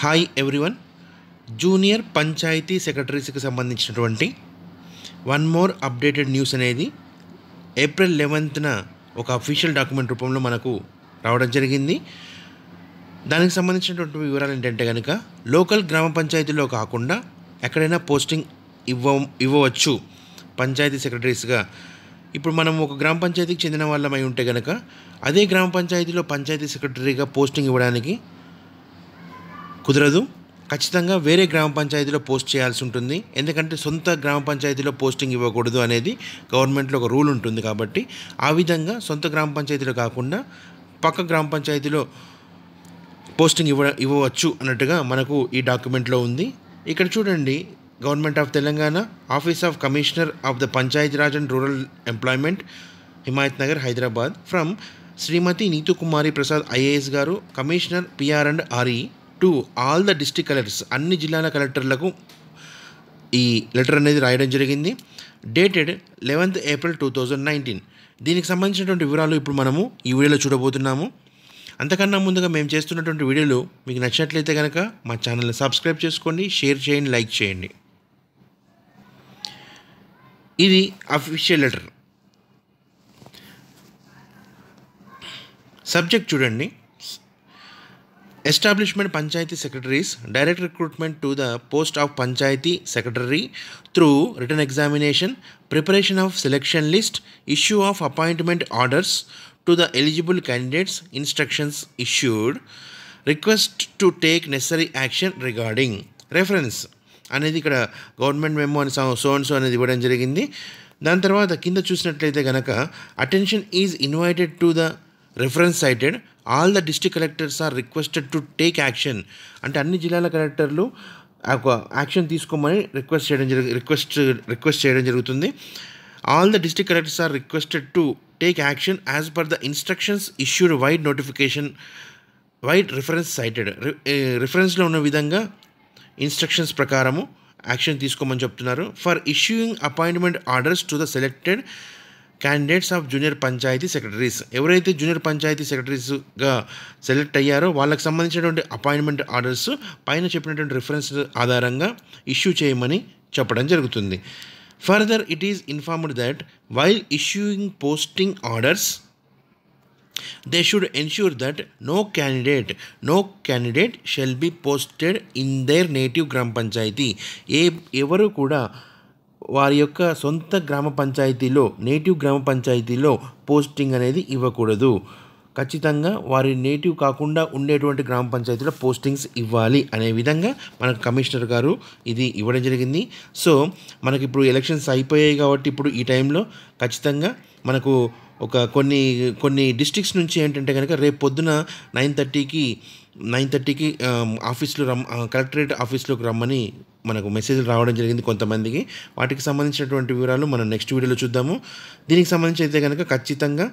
Hi everyone junior panchayat సెక్రటరీస్కి సంబంధించినటువంటి one more updated news అనేది ఏప్రిల్ లెవెన్త్న ఒక అఫీషియల్ డాక్యుమెంట్ రూపంలో మనకు రావడం జరిగింది. దానికి సంబంధించినటువంటి వివరాలు ఏంటంటే కనుక లోకల్ గ్రామ పంచాయతీలో కాకుండా ఎక్కడైనా పోస్టింగ్ ఇవ్వ ఇవ్వవచ్చు పంచాయతీ సెక్రటరీస్గా. ఇప్పుడు మనం ఒక గ్రామ పంచాయతీకి చెందిన వాళ్ళమై ఉంటే కనుక అదే గ్రామ పంచాయతీలో పంచాయతీ సెక్రటరీగా పోస్టింగ్ ఇవ్వడానికి కుదరదు. ఖచ్చితంగా వేరే గ్రామ పంచాయతీలో పోస్ట్ చేయాల్సి ఉంటుంది. ఎందుకంటే సొంత గ్రామ పంచాయతీలో పోస్టింగ్ ఇవ్వకూడదు అనేది గవర్నమెంట్లో ఒక రూల్ ఉంటుంది కాబట్టి ఆ విధంగా సొంత గ్రామ పంచాయతీలో కాకుండా పక్క గ్రామ పంచాయతీలో పోస్టింగ్ ఇవ్వ ఇవ్వవచ్చు అన్నట్టుగా మనకు ఈ డాక్యుమెంట్లో ఉంది. ఇక్కడ చూడండి government of Telangana office of commissioner of the panchayat raj and rural employment Himayat Nagar Hyderabad from Shrimati Neetu Kumari Prasad IAS గారు commissioner PR and RE. To all the district collectors అన్ని జిల్లాల కలెక్టర్లకు ఈ letter అనేది రాయడం జరిగింది. Dated eleventh April two thousand nineteen. దీనికి సంబంధించినటువంటి వివరాలు ఇప్పుడు మనము ఈ వీడియోలో చూడబోతున్నాము. అంతకన్నా ముందుగా మేము చేస్తున్నటువంటి వీడియోలు మీకు నచ్చినట్లయితే కనుక మా ఛానల్ని సబ్స్క్రైబ్ చేసుకోండి షేర్ చేయండి లైక్ చేయండి. ఇది అఫీషియల్ లెటర్. సబ్జెక్ట్ చూడండి. Establishment panchayat secretaries direct recruitment to the post of panchayat secretary through written examination preparation of selection list issue of appointment orders to the eligible candidates instructions issued request to take necessary action regarding reference అనేది ఇక్కడ government memo అని so and so అనేది ఇవ్వడం జరిగింది. దాని తర్వాత కింద చూసినట్లయితే కనుక attention is invited to the reference cited all the district collectors are requested to take action అంటే అన్ని జిల్లాల కలెక్టర్లు ఒక యాక్షన్ తీసుకోమని రిక్వెస్ట్ చేయడం జరుగు రిక్వెస్ట్ రిక్వెస్ట్ చేయడం జరుగుతుంది. All the district collectors are requested to take action as per the instructions issued vide notification vide reference cited రిఫరెన్స్లో ఉన్న విధంగా ఇన్స్ట్రక్షన్స్ ప్రకారము యాక్షన్ తీసుకోమని చెప్తున్నారు. For issuing appointment orders to the selected candidates of junior panchayat secretaries ఎవరైతే junior panchayat సెక్రటరీస్గా select అయ్యారో వాళ్ళకి సంబంధించినటువంటి అపాయింట్మెంట్ ఆర్డర్స్ పైన చెప్పినటువంటి రిఫరెన్స్ ఆధారంగా ఇష్యూ చేయమని చెప్పడం జరుగుతుంది. Further it is informed that while issuing posting orders they should ensure that no candidate no candidate shall be posted in their native గ్రామ పంచాయతీ ఏ ఎవరు కూడా వారి యొక్క సొంత గ్రామ పంచాయతీలో నేటివ్ గ్రామ పంచాయతీలో పోస్టింగ్ అనేది ఇవ్వకూడదు. ఖచ్చితంగా వారి నేటివ్ కాకుండా ఉండేటువంటి గ్రామ పంచాయతీలో పోస్టింగ్స్ ఇవ్వాలి అనే విధంగా మనకు కమిషనర్ గారు ఇది ఇవ్వడం జరిగింది. సో మనకి ఇప్పుడు ఎలక్షన్స్ అయిపోయాయి కాబట్టి ఇప్పుడు ఈ టైంలో ఖచ్చితంగా మనకు ఒక కొన్ని కొన్ని డిస్ట్రిక్ట్స్ నుంచి ఏంటంటే కనుక రేపు పొద్దున నైన్ థర్టీకి నైన్ థర్టీకి ఆఫీస్లో రమ్ కలెక్టరేట్ ఆఫీస్లోకి రమ్మని మనకు మెసేజ్లు రావడం జరిగింది కొంతమందికి. వాటికి సంబంధించినటువంటి వివరాలు మనం నెక్స్ట్ వీడియోలో చూద్దాము. దీనికి సంబంధించి అయితే కనుక ఖచ్చితంగా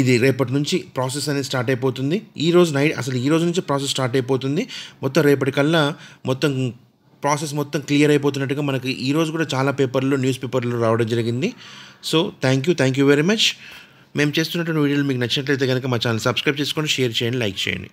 ఇది రేపటి నుంచి ప్రాసెస్ అనేది స్టార్ట్ అయిపోతుంది. ఈ రోజు నైట్ అసలు ఈ రోజు నుంచి ప్రాసెస్ స్టార్ట్ అయిపోతుంది. మొత్తం రేపటికల్లా మొత్తం ప్రాసెస్ మొత్తం క్లియర్ అయిపోతున్నట్టుగా మనకి ఈరోజు కూడా చాలా పేపర్లు న్యూస్ పేపర్లు రావడం జరిగింది. So thank you thank you very much మేము చేస్తున్నటువంటి వీడియోలు మీకు నచ్చినట్లయితే కనుక మా ఛానల్ సబ్స్క్రైబ్ చేసుకోండి షేర్ చేయండి లైక్ చేయండి.